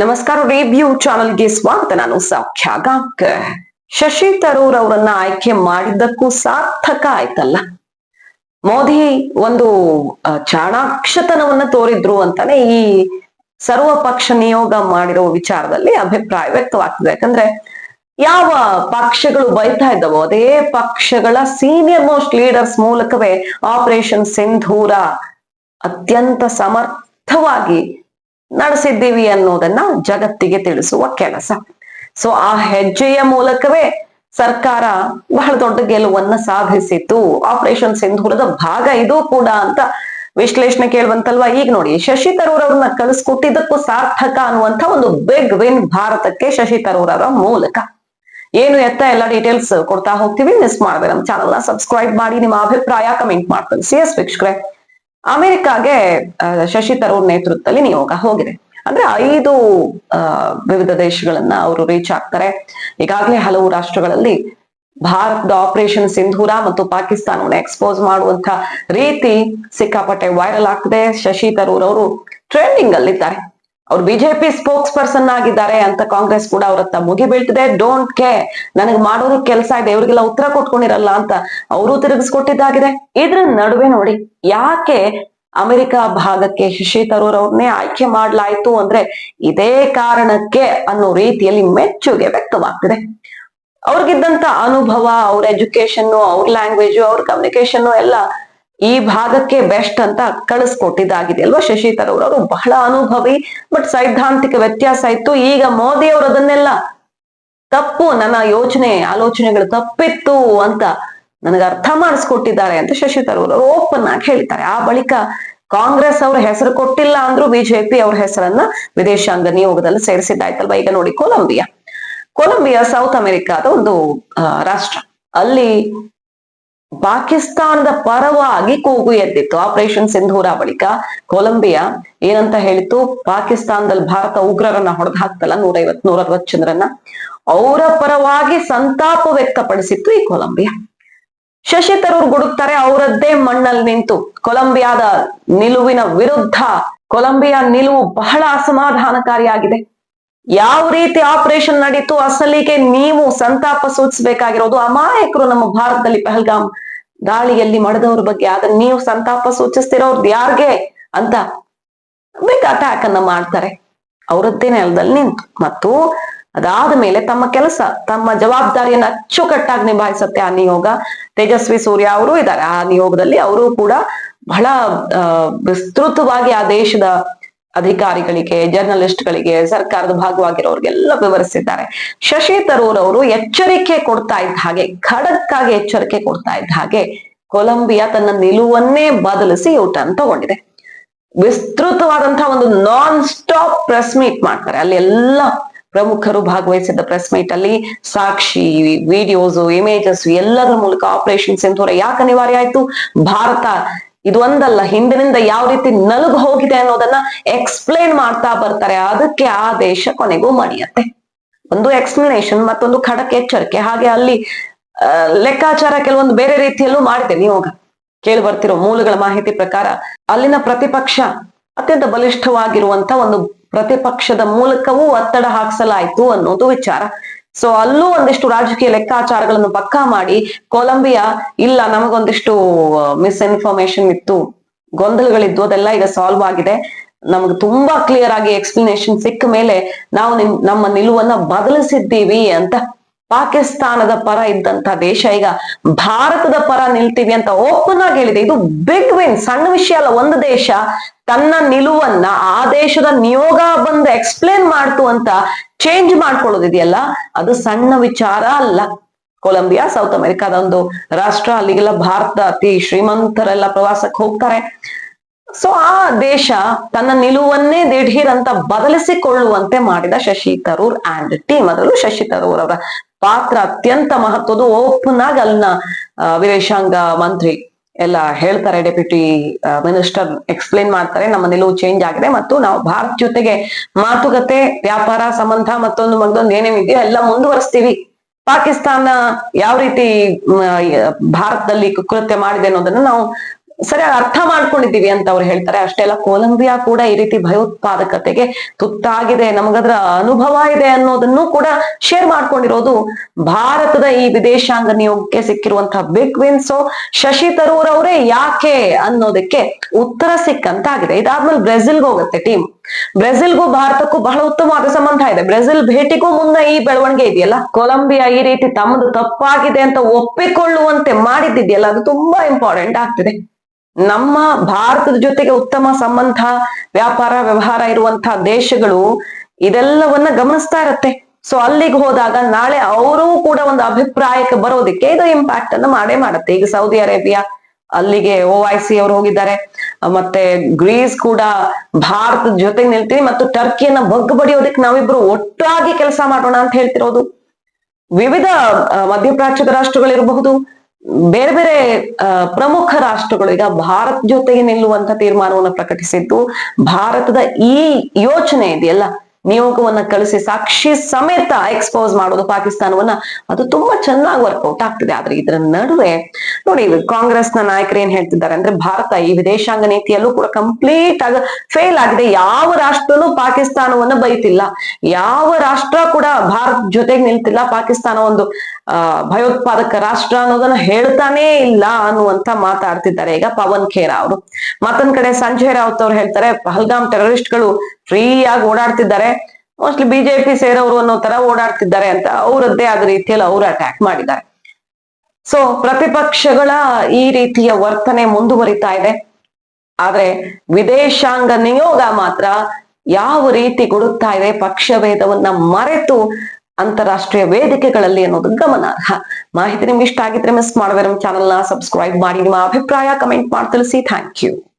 ನಮಸ್ಕಾರ ರಿವ್ಯೂ ಚಾನಲ್ಗೆ ಸ್ವಾಗತ. ನಾನು ಸೌಖ್ಯ ಗಾಂಕ್ ಶಶಿ ತರೂರ್ ಅವರನ್ನ ಆಯ್ಕೆ ಮಾಡಿದ್ದಕ್ಕೂ ಸಾರ್ಥಕ ಆಯ್ತಲ್ಲ? ಮೋದಿ ಒಂದು ಚಾಣಾಕ್ಷತನವನ್ನ ತೋರಿದ್ರು ಅಂತಾನೆ ಈ ಸರ್ವ ಪಕ್ಷ ನಿಯೋಗ ಮಾಡಿರೋ ವಿಚಾರದಲ್ಲಿ ಅಭಿಪ್ರಾಯ ವ್ಯಕ್ತವಾಗ್ತದೆ. ಯಾಕಂದ್ರೆ ಯಾವ ಪಕ್ಷಗಳು ಬೈತಾ ಇದ್ದವೋ, ಅದೇ ಪಕ್ಷಗಳ ಸೀನಿಯರ್ ಮೋಸ್ಟ್ ಲೀಡರ್ಸ್ ಮೂಲಕವೇ ಆಪರೇಷನ್ ಸಿಂಧೂರ ಅತ್ಯಂತ ಸಮರ್ಥವಾಗಿ ನಡೆಸಿದ್ದೀವಿ ಅನ್ನೋದನ್ನ ಜಗತ್ತಿಗೆ ತಿಳಿಸುವ ಕೆಲಸ. ಸೊ ಆ ಹೆಜ್ಜೆಯ ಮೂಲಕವೇ ಸರ್ಕಾರ ಬಹಳ ದೊಡ್ಡ ಗೆಲುವನ್ನ ಸಾಧಿಸಿತು ಆಪರೇಷನ್ ಸಿಂಧೂರದ ಭಾಗ ಇದು ಕೂಡ ಅಂತ ವಿಶ್ಲೇಷಣೆ ಕೇಳುವಂತಲ್ವಾ? ಈಗ ನೋಡಿ, ಶಶಿ ತರೂರ್ ಅವ್ರನ್ನ ಕಳಿಸ್ಕೊಟ್ಟಿದ್ದಕ್ಕೂ ಸಾರ್ಥಕ ಅನ್ನುವಂತ ಒಂದು ಬಿಗ್ ವಿನ್ ಭಾರತಕ್ಕೆ ಶಶಿ ತರೂರ್ ಅವರ ಮೂಲಕ. ಏನು ಎತ್ತ ಎಲ್ಲ ಡೀಟೇಲ್ಸ್ ಕೊಡ್ತಾ ಹೋಗ್ತೀವಿ. ಮಿಸ್ ಮಾಡದೆ ನಮ್ಮ ಚಾನಲ್ನ ಸಬ್ಸ್ಕ್ರೈಬ್ ಮಾಡಿ, ನಿಮ್ಮ ಅಭಿಪ್ರಾಯ ಕಮೆಂಟ್ ಮಾಡ್ತೀನಿ ಸಿ ಎಸ್ ವೀಕ್ಷಕರೇ. ಅಮೆರಿಕಾಗೆ ಶಶಿ ತರೂರ್ ನೇತೃತ್ವದಲ್ಲಿ ನಿಯೋಗ ಹೋಗಿದೆ. ಅಂದ್ರೆ ಐದು ವಿವಿಧ ದೇಶಗಳನ್ನ ಅವರು ರೀಚ್ ಆಗ್ತಾರೆ. ಈಗಾಗಲೇ ಹಲವು ರಾಷ್ಟ್ರಗಳಲ್ಲಿ ಭಾರತದ ಆಪರೇಷನ್ ಸಿಂಧೂರ ಮತ್ತು ಪಾಕಿಸ್ತಾನವನ್ನು ಎಕ್ಸ್ಪೋಸ್ ಮಾಡುವಂತ ರೀತಿ ಸಿಕ್ಕಾಪಟ್ಟೆ ವೈರಲ್ ಆಗ್ತದೆ. ಶಶಿ ತರೂರ್ ಅವರು ಟ್ರೆಂಡಿಂಗ್ ಅಲ್ಲಿದ್ದಾರೆ. ಅವ್ರು ಬಿಜೆಪಿ ಸ್ಪೋಕ್ಸ್ ಪರ್ಸನ್ ಆಗಿದ್ದಾರೆ ಅಂತ ಕಾಂಗ್ರೆಸ್ ಕೂಡ ಅವ್ರ ಹತ್ರ ಮುಗಿ ಬೀಳ್ತಿದೆ. ಡೋಂಟ್ ಕೇ ನನಗ್ ಮಾಡೋದು ಕೆಲಸ ಇದೆ. ಇವ್ರಿಗೆಲ್ಲ ಉತ್ತರ ಕೊಟ್ಕೊಂಡಿರಲ್ಲ ಅಂತ ಅವರು ತಿರುಗಿಸ್ಕೊಟ್ಟಿದ್ದಾಗಿದೆ. ಇದ್ರ ನಡುವೆ ನೋಡಿ ಯಾಕೆ ಅಮೆರಿಕ ಭಾಗಕ್ಕೆ ಶಶಿ ತರೂರ್ ಅವ್ರನ್ನೇ ಆಯ್ಕೆ ಮಾಡ್ಲಾಯ್ತು ಅಂದ್ರೆ ಇದೇ ಕಾರಣಕ್ಕೆ ಅನ್ನೋ ರೀತಿಯಲ್ಲಿ ಮೆಚ್ಚುಗೆ ವ್ಯಕ್ತವಾಗ್ತಿದೆ. ಅವ್ರಿಗಿದ್ದಂತ ಅನುಭವ, ಅವ್ರ ಎಜುಕೇಶನ್ ಅವ್ರ ಲ್ಯಾಂಗ್ವೇಜು ಅವ್ರ ಕಮ್ಯುನಿಕೇಶನ್ ಎಲ್ಲ ಈ ಭಾಗಕ್ಕೆ ಬೆಸ್ಟ್ ಅಂತ ಕಳಿಸ್ಕೊಟ್ಟಿದ್ದಾಗಿದೆ ಅಲ್ವಾ ಶಶಿ ತರೂರ್ ಅವರು ಬಹಳ ಅನುಭವಿ, ಬಟ್ ಸೈದ್ಧಾಂತಿಕ ವ್ಯತ್ಯಾಸ ಇತ್ತು. ಈಗ ಮೋದಿ ಅವರು ಅದನ್ನೆಲ್ಲ ತಪ್ಪು, ನನ್ನ ಯೋಚನೆ, ಆಲೋಚನೆಗಳು ತಪ್ಪಿತ್ತು ಅಂತ ನನಗೆ ಅರ್ಥ ಮಾಡಿಸ್ಕೊಟ್ಟಿದ್ದಾರೆ ಅಂತ ಶಶಿ ತರೂರ್ ಅವರು ಓಪನ್ ಆಗಿ ಹೇಳ್ತಾರೆ ಆ ಬಳಿಕ ಕಾಂಗ್ರೆಸ್ ಅವ್ರ ಹೆಸರು ಕೊಟ್ಟಿಲ್ಲ ಅಂದ್ರೂ ಬಿಜೆಪಿ ಅವ್ರ ಹೆಸರನ್ನ ವಿದೇಶಾಂಗ ನಿಯೋಗದಲ್ಲಿ ಸೇರಿಸಿದ್ದಾಯ್ತಲ್ವಾ? ಈಗ ನೋಡಿ ಕೊಲಂಬಿಯಾ. ಕೊಲಂಬಿಯಾ ಸೌತ್ ಅಮೆರಿಕಾದ ಒಂದು ರಾಷ್ಟ್ರ. ಅಲ್ಲಿ ಪಾಕಿಸ್ತಾನದ ಪರವಾಗಿ ಕೂಗು ಎದ್ದಿತ್ತು. ಆಪರೇಷನ್ ಸಿಂಧೂರ ಬಳಿಕ ಕೊಲಂಬಿಯಾ ಏನಂತ ಹೇಳಿತ್ತು? ಪಾಕಿಸ್ತಾನದಲ್ಲಿ ಭಾರತ ಉಗ್ರರನ್ನ ಹೊಡೆದು ಹಾಕ್ತಲ್ಲ ನೂರೈವತ್ ನೂರ ಅರವತ್ ಚಂದ್ರನ್ನ ಅವರ ಪರವಾಗಿ ಸಂತಾಪ ವ್ಯಕ್ತಪಡಿಸಿತ್ತು ಈ ಕೊಲಂಬಿಯಾ. ಶಶಿ ತರೂರ್ ಗುಡುಕ್ತಾರೆ ಅವರದ್ದೇ ಮಣ್ಣಲ್ಲಿ ನಿಂತು. ಕೊಲಂಬಿಯಾದ ನಿಲುವಿನ ವಿರುದ್ಧ ಕೊಲಂಬಿಯಾ ನಿಲುವು ಬಹಳ ಅಸಮಾಧಾನಕಾರಿಯಾಗಿದೆ. ಯಾವ ರೀತಿ ಆಪರೇಷನ್ ನಡೀತು? ಅಸಲಿಗೆ ನೀವು ಸಂತಾಪ ಸೂಚಿಸಬೇಕಾಗಿರೋದು ಅಮಾಯಕರು ನಮ್ಮ ಭಾರತದಲ್ಲಿ ಪಹಲ್ಗಾಮ್ ದಾಳಿಯಲ್ಲಿ ಮಡದವ್ರ ಬಗ್ಗೆ. ಆದ್ರೆ ನೀವು ಸಂತಾಪ ಸೂಚಿಸ್ತಿರೋರ್ದು ಯಾರ್ಗೆ ಅಂತ ಬಿಗ್ ಅಟ್ಯಾಕ್ ಅನ್ನ ಮಾಡ್ತಾರೆ. ಅವರದ್ದೇ ನೆಲದಲ್ಲಿ ನಿಂತು. ಮತ್ತು ಅದಾದ ಮೇಲೆ ತಮ್ಮ ಕೆಲಸ, ತಮ್ಮ ಜವಾಬ್ದಾರಿಯನ್ನು ಅಚ್ಚುಕಟ್ಟಾಗಿ ನಿಭಾಯಿಸುತ್ತೆ ಆ ನಿಯೋಗ. ತೇಜಸ್ವಿ ಸೂರ್ಯ ಅವರು ಇದ್ದಾರೆ. ಆ ನಿಯೋಗದಲ್ಲಿ ಅವರು ಕೂಡ ಬಹಳ ವಿಸ್ತೃತವಾಗಿ ಆ ದೇಶದ ಅಧಿಕಾರಿಗಳಿಗೆ ಜರ್ನಲಿಸ್ಟ್ಗಳಿಗೆ ಸರ್ಕಾರದ ಭಾಗವಾಗಿರೋರಿಗೆಲ್ಲ ವಿವರಿಸಿದ್ದಾರೆ. ಶಶಿ ತರೂರ್ ಅವರು ಎಚ್ಚರಿಕೆ ಕೊಡ್ತಾ ಇದ್ದ ಹಾಗೆ, ಖಡಕ್ಕಾಗಿ ಎಚ್ಚರಿಕೆ ಕೊಡ್ತಾ ಇದ್ದ ಹಾಗೆ ಕೊಲಂಬಿಯಾ ತನ್ನ ನಿಲುವನ್ನೇ ಬದಲಿಸಿ ಯೂಟರ್ನ್ ತಗೊಂಡಿದೆ. ವಿಸ್ತೃತವಾದಂತಹ ಒಂದು ನಾನ್ ಸ್ಟಾಪ್ ಪ್ರೆಸ್ ಮೀಟ್ ಮಾಡ್ತಾರೆ. ಅಲ್ಲಿ ಎಲ್ಲ ಪ್ರಮುಖರು ಭಾಗವಹಿಸಿದ್ದ ಪ್ರೆಸ್ ಮೀಟ್ ಅಲ್ಲಿ ಸಾಕ್ಷಿ ವಿಡಿಯೋಸ್ ಇಮೇಜಸ್ ಎಲ್ಲದರ ಮೂಲಕ ಆಪರೇಷನ್ ಸಿಂಧೂರ ಯಾಕೆ ಅನಿವಾರ್ಯ ಆಯ್ತು? ಭಾರತ ಇದು ಒಂದಲ್ಲ, ಹಿಂದಿನಿಂದ ಯಾವ ರೀತಿ ನಲುಗು ಹೋಗಿದೆ ಅನ್ನೋದನ್ನ ಎಕ್ಸ್ಪ್ಲೇನ್ ಮಾಡ್ತಾ ಬರ್ತಾರೆ. ಅದಕ್ಕೆ ಆ ದೇಶ ಕೊನೆಗೂ ಮಣಿಯತ್ತೆ. ಒಂದು ಎಕ್ಸ್ಪ್ಲನೇಷನ್ ಮತ್ತೊಂದು ಖಡಕ್ ಎಚ್ಚರಿಕೆ. ಹಾಗೆ ಅಲ್ಲಿ ಲೆಕ್ಕಾಚಾರ ಕೆಲವೊಂದು ಬೇರೆ ರೀತಿಯಲ್ಲೂ ಮಾಡಿದೆ ನಿಯೋಗ ಕೇಳಿ ಬರ್ತಿರೋ ಮೂಲಗಳ ಮಾಹಿತಿ ಪ್ರಕಾರ ಅಲ್ಲಿನ ಪ್ರತಿಪಕ್ಷ ಅತ್ಯಂತ ಬಲಿಷ್ಠವಾಗಿರುವಂತ ಒಂದು ಪ್ರತಿಪಕ್ಷದ ಮೂಲಕವೂ ಒತ್ತಡ ಹಾಕಿಸಲಾಯ್ತು ಅನ್ನೋದು ವಿಚಾರ. ಸೊ ಅಲ್ಲೂ ಒಂದಿಷ್ಟು ರಾಜಕೀಯ ಲೆಕ್ಕಾಚಾರಗಳನ್ನು ಪಕ್ಕಾ ಮಾಡಿ, ಕೊಲಂಬಿಯಾ ಇಲ್ಲ ನಮಗೊಂದಿಷ್ಟು ಮಿಸ್ಇನ್ಫಾರ್ಮೇಶನ್ ಇತ್ತು, ಗೊಂದಲಗಳಿದ್ದು ಅದೆಲ್ಲ ಈಗ ಸಾಲ್ವ್ ಆಗಿದೆ. ನಮ್ಗೆ ತುಂಬಾ ಕ್ಲಿಯರ್ ಆಗಿ ಎಕ್ಸ್ಪ್ಲನೇಷನ್ ಸಿಕ್ಕ ಮೇಲೆ ನಾವು ನಿಮ್, ನಮ್ಮ ನಿಲುವನ್ನ ಬದಲಿಸಿದ್ದೀವಿ ಅಂತ ಪಾಕಿಸ್ತಾನದ ಪರ ಇದ್ದಂತ ದೇಶ. ಈಗ ಭಾರತದ ಪರ ನಿಲ್ತೀವಿ ಅಂತ ಓಪನ್ ಆಗಿ ಹೇಳಿದೆ. ಇದು ಬಿಗ್ ವಿನ್ ಸಣ್ಣ ವಿಷಯ ಅಲ್ಲ, ಒಂದು ದೇಶ ತನ್ನ ನಿಲುವನ್ನ ಆ ದೇಶದ ನಿಯೋಗ ಬಂದು ಎಕ್ಸ್ಪ್ಲೇನ್ ಮಾಡ್ತು ಅಂತ ಚೇಂಜ್ ಮಾಡ್ಕೊಳ್ಳೋದಿದೆಯಲ್ಲ, ಅದು ಸಣ್ಣ ವಿಚಾರ ಅಲ್ಲ. ಕೊಲಂಬಿಯಾ, ಸೌತ್ ಅಮೆರಿಕಾದ ಒಂದು ರಾಷ್ಟ್ರ. ಅಲ್ಲಿಗೆಲ್ಲ ಭಾರತ ಅತಿ ಶ್ರೀಮಂತರೆಲ್ಲ ಪ್ರವಾಸಕ್ಕೆ ಹೋಗ್ತಾರೆ. ಸೊ ಆ ದೇಶ ತನ್ನ ನಿಲುವನ್ನೇ ದಿಢೀರ್ ಅಂತ ಬದಲಿಸಿಕೊಳ್ಳುವಂತೆ ಮಾಡಿದ ಶಶಿ ತರೂರ್ ಅಂಡ್ ಟೀಮ್ ಅದರಲ್ಲೂ ಶಶಿ ತರೂರ್ ಅವರ ಪಾತ್ರ ಅತ್ಯಂತ ಮಹತ್ವದ್ದು ಓಪನ್ ಆಗಿ ಅಲ್ಲಿನ ವಿದೇಶಾಂಗ ಮಂತ್ರಿ ಎಲ್ಲ ಹೇಳ್ತಾರೆ ಡೆಪ್ಯೂಟಿ ಮಿನಿಸ್ಟರ್ ಎಕ್ಸ್ಪ್ಲೇನ್ ಮಾಡ್ತಾರೆ ನಮ್ಮ ನಿಲುವು ಚೇಂಜ್ ಆಗಿದೆ ಮತ್ತು ನಾವು ಭಾರತ್ ಜೊತೆಗೆ ಮಾತುಕತೆ, ವ್ಯಾಪಾರ ಸಂಬಂಧ ಮತ್ತೊಂದು ಮಗದೊಂದು ಏನೇನಿದೆಯೋ ಎಲ್ಲ ಮುಂದುವರಿಸ್ತೀವಿ. ಪಾಕಿಸ್ತಾನ ಯಾವ ರೀತಿ ಭಾರತದಲ್ಲಿ ಕೃತ್ಯ ಮಾಡಿದೆ ಅನ್ನೋದನ್ನ ನಾವು ಸರಿಯಾಗಿ ಅರ್ಥ ಮಾಡ್ಕೊಂಡಿದ್ದೀವಿ ಅಂತ ಅವ್ರು ಹೇಳ್ತಾರೆ. ಅಷ್ಟೇ ಅಲ್ಲ ಕೊಲಂಬಿಯಾ ಕೂಡ ಈ ರೀತಿ ಭಯೋತ್ಪಾದಕತೆಗೆ ತುತ್ತಾಗಿದೆ. ನಮಗದ್ರ ಅನುಭವ ಇದೆ ಅನ್ನೋದನ್ನು ಕೂಡ ಶೇರ್ ಮಾಡ್ಕೊಂಡಿರೋದು ಭಾರತದ ಈ ವಿದೇಶಾಂಗ ನಿಯೋಗಕ್ಕೆ ಸಿಕ್ಕಿರುವಂತಹ ಬಿಗ್ ವಿನ್ಸ್ ಶಶಿ ತರೂರ್ ಅವರೇ ಯಾಕೆ ಅನ್ನೋದಕ್ಕೆ ಉತ್ತರ ಸಿಕ್ಕಂತಾಗಿದೆ. ಇದಾದ್ಮೇಲೆ ಬ್ರೆಜಿಲ್ಗೆ ಹೋಗುತ್ತೆ ಟೀಮ್ ಬ್ರೆಜಿಲ್ಗೂ ಭಾರತಕ್ಕೂ ಬಹಳ ಉತ್ತಮವಾದ ಸಂಬಂಧ ಇದೆ. ಬ್ರೆಜಿಲ್ ಭೇಟಿಗೂ ಮುನ್ನ ಈ ಬೆಳವಣಿಗೆ ಇದೆಯಲ್ಲ? ಕೊಲಂಬಿಯಾ ಈ ರೀತಿ ತಮ್ಮದು ತಪ್ಪಾಗಿದೆ ಅಂತ ಒಪ್ಪಿಕೊಳ್ಳುವಂತೆ ಮಾಡಿದ್ದಿದೆಯಲ್ಲ? ಅದು ತುಂಬಾ ಇಂಪಾರ್ಟೆಂಟ್ ಆಗ್ತಿದೆ. ನಮ್ಮ ಭಾರತದ ಜೊತೆಗೆ ಉತ್ತಮ ಸಂಬಂಧ, ವ್ಯಾಪಾರ, ವ್ಯವಹಾರ ಇರುವಂತಹ ದೇಶಗಳು ಇದೆಲ್ಲವನ್ನ ಗಮನಿಸ್ತಾ ಇರತ್ತೆ. ಸೊ ಅಲ್ಲಿಗೆ ಹೋದಾಗ ನಾಳೆ ಅವರು ಕೂಡ ಒಂದು ಅಭಿಪ್ರಾಯಕ್ಕೆ ಬರೋದಕ್ಕೆ ಇದು ಇಂಪ್ಯಾಕ್ಟ್ ಅನ್ನ ಮಾಡೇ ಮಾಡುತ್ತೆ. ಈಗ ಸೌದಿ ಅರೇಬಿಯಾ ಅಲ್ಲಿಗೆ ಓ ಐ ಸಿ ಅವರು ಹೋಗಿದ್ದಾರೆ. ಮತ್ತೆ ಗ್ರೀಸ್ ಕೂಡ ಭಾರತದ ಜೊತೆಗೆ ನಿಲ್ತೀವಿ ಮತ್ತು ಟರ್ಕಿಯನ್ನ ಬಗ್ಗ ಬಡಿಯೋದಕ್ಕೆ ನಾವಿಬ್ರು ಒಟ್ಟಾಗಿ ಕೆಲಸ ಮಾಡೋಣ ಅಂತ ಹೇಳ್ತಿರೋದು. ವಿವಿಧ ಮಧ್ಯಪ್ರಾಚ್ಯದ ರಾಷ್ಟ್ರಗಳಿರಬಹುದು ಬೇರೆ ಬೇರೆ ಪ್ರಮುಖ ರಾಷ್ಟ್ರಗಳು ಈಗ ಭಾರತ್ ಜೊತೆಗೆ ನಿಲ್ಲುವಂತ ತೀರ್ಮಾನವನ್ನು ಪ್ರಕಟಿಸಿದ್ದು ಭಾರತದ ಈ ಯೋಚನೆ ಇದೆಯಲ್ಲ? ನಿಯೋಗವನ್ನ ಕಳಿಸಿ ಸಾಕ್ಷಿ ಸಮೇತ ಎಕ್ಸ್ಪೋಸ್ ಮಾಡೋದು ಪಾಕಿಸ್ತಾನವನ್ನ, ಅದು ತುಂಬಾ ಚೆನ್ನಾಗಿ ವರ್ಕೌಟ್ ಆಗ್ತಿದೆ. ಆದ್ರೆ ಇದರ ನಡುವೆ ನೋಡಿ ಕಾಂಗ್ರೆಸ್ನ ನಾಯಕರು ಏನ್ ಹೇಳ್ತಿದ್ದಾರೆ ಅಂದ್ರೆ, ಭಾರತ ಈ ವಿದೇಶಾಂಗ ನೀತಿಯಲ್ಲೂ ಕೂಡ ಕಂಪ್ಲೀಟ್ ಆಗ ಫೇಲ್ ಆಗಿದೆ. ಯಾವ ರಾಷ್ಟ್ರನು ಪಾಕಿಸ್ತಾನವನ್ನ ಬೈತಿಲ್ಲ. ಯಾವ ರಾಷ್ಟ್ರ ಕೂಡ ಭಾರತ ಜೊತೆಗೆ ನಿಲ್ತಿಲ್ಲ. ಪಾಕಿಸ್ತಾನ ಒಂದು ಭಯೋತ್ಪಾದಕ ರಾಷ್ಟ್ರ ಅನ್ನೋದನ್ನ ಹೇಳ್ತಾನೇ ಇಲ್ಲ ಅನ್ನುವಂತ ಮಾತಾಡ್ತಿದ್ದಾರೆ. ಈಗ ಪವನ್ ಖೇರಾ ಅವರು. ಮತ್ತೊಂದ್ ಕಡೆ ಸಂಜಯ್ ರಾವತ್ ಅವ್ರು ಹೇಳ್ತಾರೆ, ಪಹಲ್ಗಾಮ್ ಟೆರರಿಸ್ಟ್ಗಳು ಫ್ರೀ ಆಗಿ ಓಡಾಡ್ತಿದ್ದಾರೆ ಮೋಸ್ಟ್ಲಿ ಬಿಜೆಪಿ ಸೇರೋರು ಅನ್ನೋ ತರ ಓಡಾಡ್ತಿದ್ದಾರೆ ಅಂತ ಅವರದ್ದೇ ಆದ ರೀತಿಯಲ್ಲಿ ಅವರು ಅಟ್ಯಾಕ್ ಮಾಡಿದ್ದಾರೆ. ಸೊ ಪ್ರತಿಪಕ್ಷಗಳ ಈ ರೀತಿಯ ವರ್ತನೆ ಮುಂದುವರಿತಾ ಇದೆ. ಆದ್ರೆ ವಿದೇಶಾಂಗ ನಿಯೋಗ ಮಾತ್ರ ಯಾವ ರೀತಿ ಕೊಡುತ್ತಾ ಇದೆ ಪಕ್ಷಭೇದವನ್ನ ಮರೆತು ಅಂತಾರಾಷ್ಟ್ರೀಯ ವೇದಿಕೆಗಳಲ್ಲಿ ಅನ್ನೋದು ಗಮನಾರ್ಹ. ಮಾಹಿತಿ ನಿಮ್ಗೆ ಇಷ್ಟ ಆಗಿದ್ರೆ ಮಿಸ್ ಮಾಡಬೇಡ ನಮ್ಮ ಚಾನಲ್ನ ಸಬ್ಸ್ಕ್ರೈಬ್ ಮಾಡಿ, ನಿಮ್ಮ ಅಭಿಪ್ರಾಯ ಕಮೆಂಟ್ ಮಾಡಿ ತಿಳಿಸಿ. Thank you